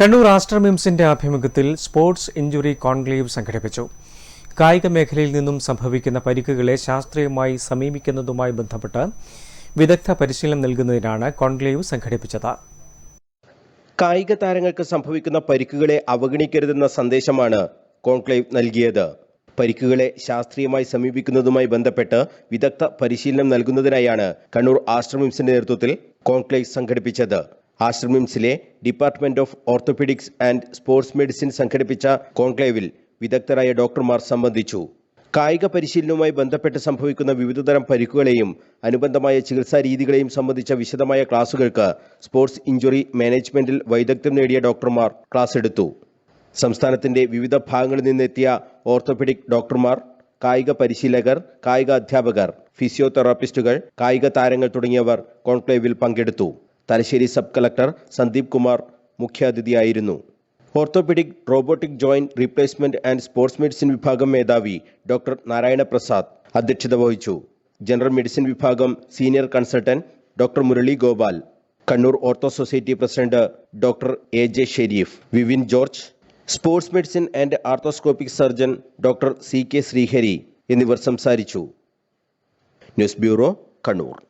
Kannur Aster മിംസിന്റെ ആഭിമുഖ്യത്തിൽ sports injury conclave സംഘടിപ്പിച്ചു. കായിക മേഖലയിൽ നിന്നും സംഭവിക്കുന്ന പരിക്കുകളെ ശാസ്ത്രീയമായി സമീപിക്കുന്നതുമായി ബന്ധപ്പെട്ട് വിദഗ്ധ പരിശീലനം നൽകുന്നതിനാണ് കോൺക്ലേവ് സംഘടിപ്പിച്ചത്. കായിക താരങ്ങൾക്ക് സംഭവിക്കുന്ന പരിക്കുകളെ അവഗണിക്കരുതെന്ന സന്ദേശമാണ് കോൺക്ലേവ് നൽകിയത്. പരിക്കുകളെ ശാസ്ത്രീയമായി സമീപിക്കുന്നതുമായി ബന്ധപ്പെട്ട് വിദഗ്ധ പരിശീലനം നൽകുന്നതിനായാണ് കണ്ണൂർ ആശ്രമിംസിന്റെ നേതൃത്വത്തിൽ കോൺക്ലേവ് സംഘടിപ്പിച്ചത്. ആശ്രമിംസിലെ department of orthopaedics and sports medicine സംഘടിപ്പിച്ച കോൺക്ലേവിൽ വിദഗ്ധരായ ഡോക്ടർമാർ സംബന്ധിച്ചു. കായിക പരിശീലനവുമായി ബന്ധപ്പെട്ട് സംഭവിക്കുന്ന വിവിധതരം പരിക്കുകളെയും അനുബന്ധമായ ചികിത്സാ രീതികളെയും സംബന്ധിച്ച വിശദമായ ക്ലാസുകൾക്ക് സ്പോർട്സ് ഇഞ്ചുറി മാനേജ്മെന്റിൽ വൈദഗ്ധ്യം നേടിയ ഡോക്ടർമാർ ക്ലാസ് എടുത്തു. സംസ്ഥാനത്തിന്റെ വിവിധ ഭാഗങ്ങളിൽ നിന്നെത്തിയ ഓർത്തോപെഡിക് ഡോക്ടർമാർ കായിക പരിശീലകർ കായിക അധ്യാപകർ ഫിസിയോതെറാപ്പിസ്റ്റുകൾ കായിക താരങ്ങൾ തുടങ്ങിയവർ കോൺക്ലേവിൽ പങ്കെടുത്തു. Thalassery sub collector Sandeep Kumar മുഖ്യാതിഥിയായിരുന്നു. Orthopaedic robotic joint replacement and sports medicine വിഭാഗം മേധാവി ഡോക്ടർ നാരായണ പ്രസാദ് അധ്യക്ഷത വഹിച്ചു. ജനറൽ മെഡിസിൻ വിഭാഗം senior consultant doctor Murali Gopal. Kannur ortho society president doctor A. J. Sherif. Vivin George. Sports medicine and arthroscopic surgeon doctor C. K. Sreehari എന്നിവർ സംസാരിച്ചു. News bureau Kannur.